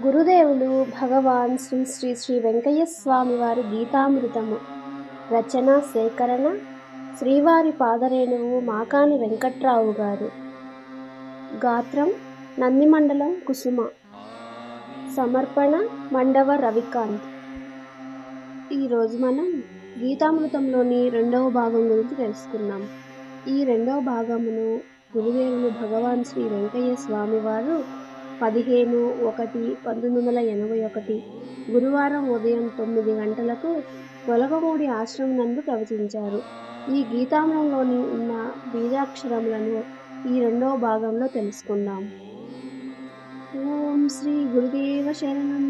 గురుదేవులు భగవాన్ శ్రీ శ్రీ శ్రీ వెంకయ్య స్వామి వారి గీతామృతము. రచన సేకరణ శ్రీవారి పాదరేణువు మాకాని వెంకట్రావు గారు. గాత్రం నందిమండలం కుసుమ. సమర్పణ మండవ రవికాంత్. ఈరోజు మనం గీతామృతంలోని రెండవ భాగం గురించి తెలుసుకున్నాం ఈ రెండవ భాగమును గురుదేవులు భగవాన్ శ్రీ వెంకయ్య స్వామి వారు పదిహేను ఒకటి పంతొమ్మిది వందల ఎనభై ఒకటి. గురువారం ఉదయం తొమ్మిది గంటలకు కొలగమూడి ఆశ్రమం నందు ప్రవచించారు. ఈ గీతామృతంలోని ఉన్న బీజాక్షరములను ఈ రెండవ భాగంలో తెలుసుకుందాం. ఓం శ్రీ గురుదేవ శరణం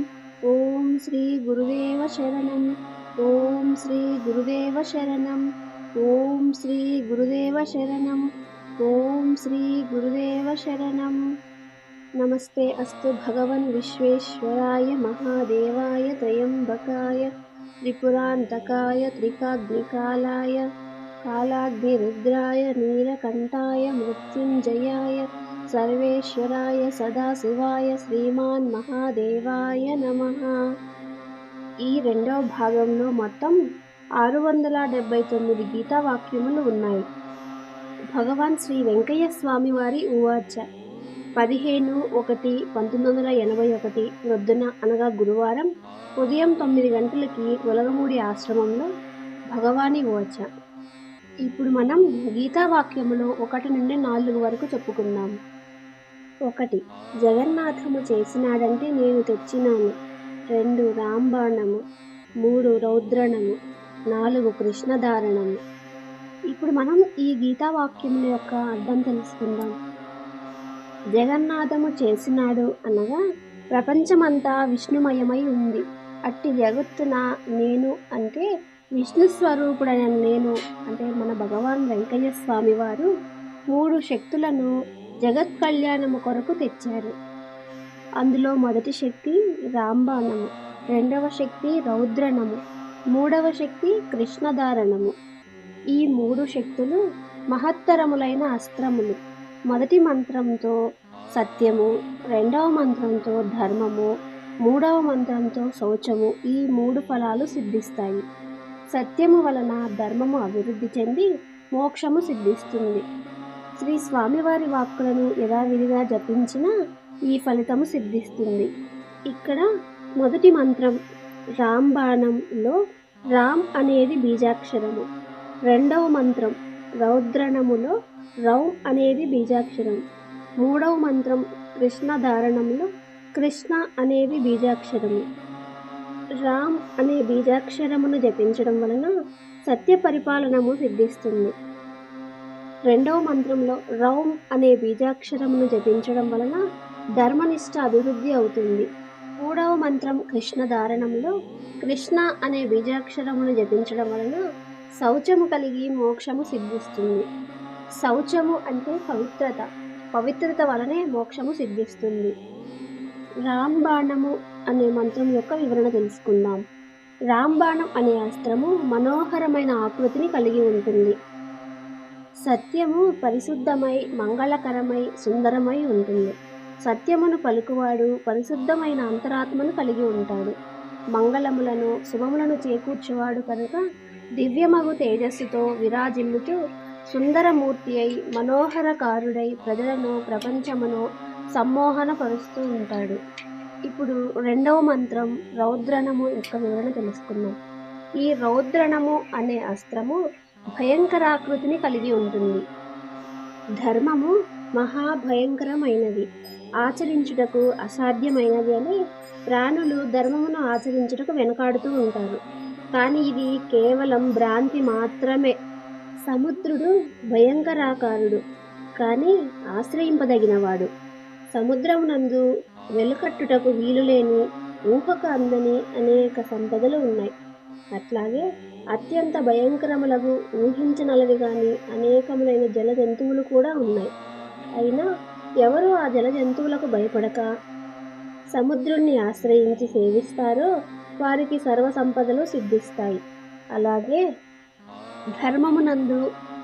ఓం శ్రీ గురుదేవ శరణం ఓం శ్రీ గురుదేవ శరణం ఓం శ్రీ గురుదేవ శరణం ఓం శ్రీ గురుదేవ శరణం. నమస్తే అస్తు భగవన్ విశ్వేశ్వరాయ మహాదేవాయ త్రయంబకాయ త్రిపురాంతకాయ త్రికాగ్నికాలాయ కాలాగ్నిరుద్రాయ నీలకంఠాయ మృత్యుంజయాయ సర్వేశ్వరాయ సదాశివాయ శ్రీమాన్ మహాదేవాయ నమ. ఈ రెండవ భాగంలో మొత్తం ఆరు వందల డెబ్బై తొమ్మిది గీతా వాక్యములు ఉన్నాయి. భగవాన్ శ్రీ వెంకయ్య స్వామి వారి ఉవాచ పదిహేను ఒకటి పంతొమ్మిది వందల ఎనభై ఒకటి రొద్దున అనగా గురువారం ఉదయం తొమ్మిది గంటలకి గొలగమూడి ఆశ్రమంలో భగవాని ఉవాచ ఇప్పుడు మనం గీతావాక్యములో ఒకటి నుండి నాలుగు వరకు చెప్పుకుందాం. ఒకటి జగన్నాథము చేసినాడంటే నేను తెచ్చినాను. రెండు రాంబాణము. మూడు రౌద్రణము. నాలుగు కృష్ణధారణము. ఇప్పుడు మనం ఈ గీతావాక్యం యొక్క అర్థం తెలుసుకుందాం. జగన్నాథము చేసినాడు అనగా ప్రపంచమంతా విష్ణుమయమై ఉంది. అట్టి జగత్తున నేను అంటే విష్ణు స్వరూపుడైన నేను అంటే మన భగవాన్ వెంకయ్య స్వామి వారు మూడు శక్తులను జగత్ కళ్యాణము కొరకు తెచ్చారు. అందులో మొదటి శక్తి రాంబాణము రెండవ శక్తి రౌద్రణము మూడవ శక్తి కృష్ణధారణము. ఈ మూడు శక్తులు మహత్తరములైన అస్త్రములు. మొదటి మంత్రంతో సత్యము రెండవ మంత్రంతో ధర్మము మూడవ మంత్రంతో శౌచము ఈ మూడు ఫలాలు సిద్ధిస్తాయి. సత్యము వలన ధర్మము అభివృద్ధి చెంది మోక్షము సిద్ధిస్తుంది. శ్రీ స్వామివారి వాక్కులను యథావిధిగా జపించిన ఈ ఫలితము సిద్ధిస్తుంది. ఇక్కడ మొదటి మంత్రం రాంబాణంలో రామ్ అనేది బీజాక్షరము. రెండవ మంత్రం రౌద్రణములో రౌ అనేది బీజాక్షరం. మూడవ మంత్రం కృష్ణ ధారణంలో కృష్ణ అనేది బీజాక్షరము. రామ్ అనే బీజాక్షరమును జపించడం వలన సత్య పరిపాలనము సిద్ధిస్తుంది. రెండవ మంత్రంలో రౌమ్ అనే బీజాక్షరమును జపించడం వలన ధర్మనిష్ట అభివృద్ధి అవుతుంది. మూడవ మంత్రం కృష్ణ ధారణంలో కృష్ణ అనే బీజాక్షరమును జపించడం వలన శౌచము కలిగి మోక్షము సిద్ధిస్తుంది. శౌచము అంటే పవిత్రత. పవిత్రత వలనే మోక్షము సిద్ధిస్తుంది. రాంబాణము అనే మంత్రం యొక్క వివరణ తెలుసుకుందాం. రాంబాణం అనే అస్త్రము మనోహరమైన ఆకృతిని కలిగి ఉంటుంది. సత్యము పరిశుద్ధమై మంగళకరమై సుందరమై ఉంటుంది. సత్యమును పలుకువాడు పరిశుద్ధమైన అంతరాత్మను కలిగి ఉంటాడు. మంగళములను శుభములను చేకూర్చువాడు కనుక దివ్యమగు తేజస్సుతో విరాజిల్లుతూ సుందరమూర్తి అయి మనోహరకారుడై ప్రజలను ప్రపంచమును సమ్మోహనపరుస్తూ ఉంటాడు. ఇప్పుడు రెండవ మంత్రం రౌద్రణము యొక్క వివరణ తెలుసుకుందాం. ఈ రౌద్రణము అనే అస్త్రము భయంకరాకృతిని కలిగి ఉంటుంది. ధర్మము మహాభయంకరమైనది. ఆచరించుటకు అసాధ్యమైనది అని ప్రాణులు ధర్మమును ఆచరించుటకు వెనకాడుతూ ఉంటారు. కానీ ఇది కేవలం భ్రాంతి మాత్రమే. సముద్రుడు భయంకరాకారుడు కానీ ఆశ్రయింపదగినవాడు. సముద్రమునందు వెలుకట్టుటకు వీలులేని ఊహక అందని అనేక సంపదలు ఉన్నాయి. అట్లాగే అత్యంత భయంకరములకు ఊహించనలవి గాని అనేకములైన జల జంతువులు కూడా ఉన్నాయి. అయినా ఎవరు ఆ జల జంతువులకు భయపడక సముద్రుణ్ణి ఆశ్రయించి సేవిస్తారో వారికి సర్వ సంపదలు సిద్ధిస్తాయి. అలాగే ధర్మమునందు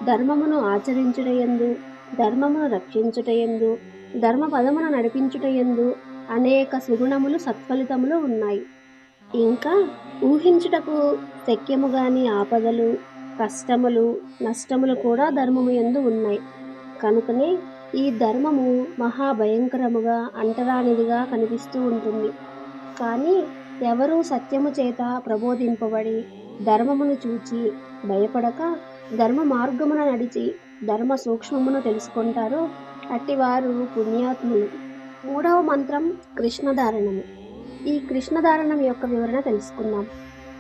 ధర్మమును ఆచరించుటయందు ధర్మమును రక్షించుటయందు ధర్మ పదమును నడిపించుటయందు అనేక సుగుణములు సత్ఫలితములు ఉన్నాయి. ఇంకా ఊహించుటకు శక్యము గాని ఆపదలు కష్టములు నష్టములు కూడా ధర్మము యందు ఉన్నాయి. కనుకనే ఈ ధర్మము మహాభయంకరముగా అంటరానిదిగా కనిపిస్తూ ఉంటుంది. కానీ ఎవరు సత్యము చేత ప్రబోధింపబడి ధర్మమును చూచి భయపడక ధర్మ మార్గమున నడిచి ధర్మ సూక్ష్మమును తెలుసుకుంటారో అట్టివారు పుణ్యాత్ములు. మూడవ మంత్రం కృష్ణధారణము. ఈ కృష్ణధారణం యొక్క వివరణ తెలుసుకుందాం.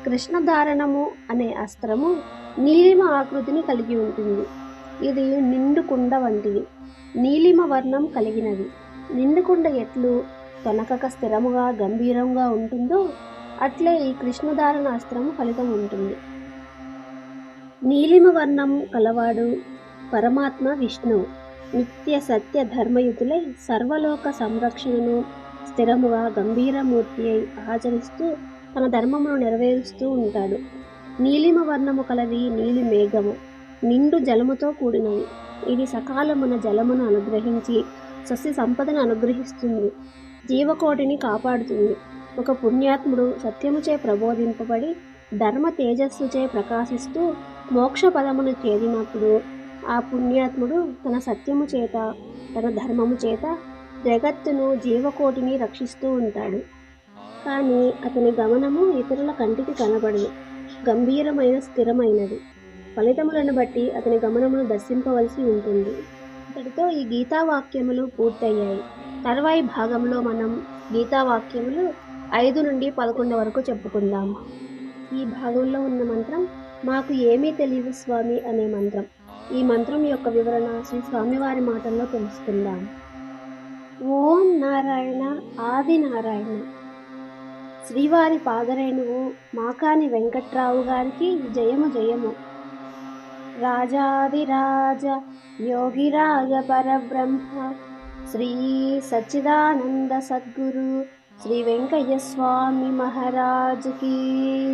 కృష్ణధారణము అనే అస్త్రము నీలిమ ఆకృతిని కలిగి ఉంటుంది. ఇది నిండుకుండ వంటిది. నీలిమ వర్ణం కలిగినది. నిండుకుండ ఎట్లు? తొనకక స్థిరముగా గంభీరంగా ఉంటుందో అట్లే ఈ కృష్ణధారణ అస్త్రము ఫలితం ఉంటుంది. నీలిమ వర్ణం కలవాడు పరమాత్మ విష్ణువు నిత్య సత్య ధర్మయుతులై సర్వలోక సంరక్షణను స్థిరముగా గంభీరమూర్తి అయి ఆచరిస్తూ తన ధర్మమును నెరవేరుస్తూ ఉంటాడు. నీలిమ వర్ణము కలది నీలి మేఘము నిండు జలముతో కూడినవి. ఇది సకాలమున జలమును అనుగ్రహించి సస్య సంపదను అనుగ్రహిస్తుంది. జీవకోటిని కాపాడుతుంది. ఒక పుణ్యాత్ముడు సత్యముచే ప్రబోధింపబడి ధర్మ తేజస్సుచే ప్రకాశిస్తూ మోక్ష పదమును చేరినప్పుడు ఆ పుణ్యాత్ముడు తన సత్యము చేత తన ధర్మము చేత జగత్తును జీవకోటిని రక్షిస్తూ ఉంటాడు. కానీ అతని గమనము ఇతరుల కంటికి కనబడదు. గంభీరమైన స్థిరమైనది. ఫలితములను బట్టి అతని గమనమును దర్శింపవలసి ఉంటుంది. ఇతడితో ఈ గీతావాక్యములు పూర్తయ్యాయి. తర్వాయి భాగంలో మనం గీతావాక్యములు ఐదు నుండి పదకొండు వరకు చెప్పుకుందాం. ఈ భాగంలో ఉన్న మంత్రం మాకు ఏమీ తెలియదు స్వామి అనే మంత్రం. ఈ మంత్రం యొక్క వివరణ శ్రీ స్వామివారి మాటల్లో తెలుసుకుందాం. ఓం నారాయణ ఆది నారాయణ. శ్రీవారి పాదరేణువు మాకాని వెంకట్రావు గారికి జయము జయము. రాజాదిరాజ యోగిరాజ పరబ్రహ్మ. శ్రీ సచ్చిదానంద సద్గురు శ్రీ వెంకయ్య స్వామి మహారాజుకి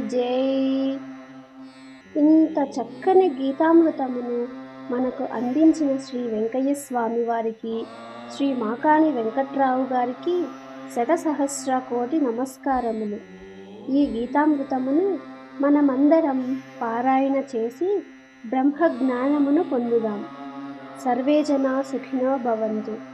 జై. ఇంత చక్కని గీతామృతమును మనకు అందించిన శ్రీ వెంకయ్య స్వామి వారికి శ్రీ మాకాని వెంకట్రావు గారికి శతసహస్ర కోటి నమస్కారములు. ఈ గీతామృతమును మనమందరం పారాయణ చేసి బ్రహ్మ జ్ఞానమును పొందుదాం. సర్వే జనా సుఖినో భవంతు.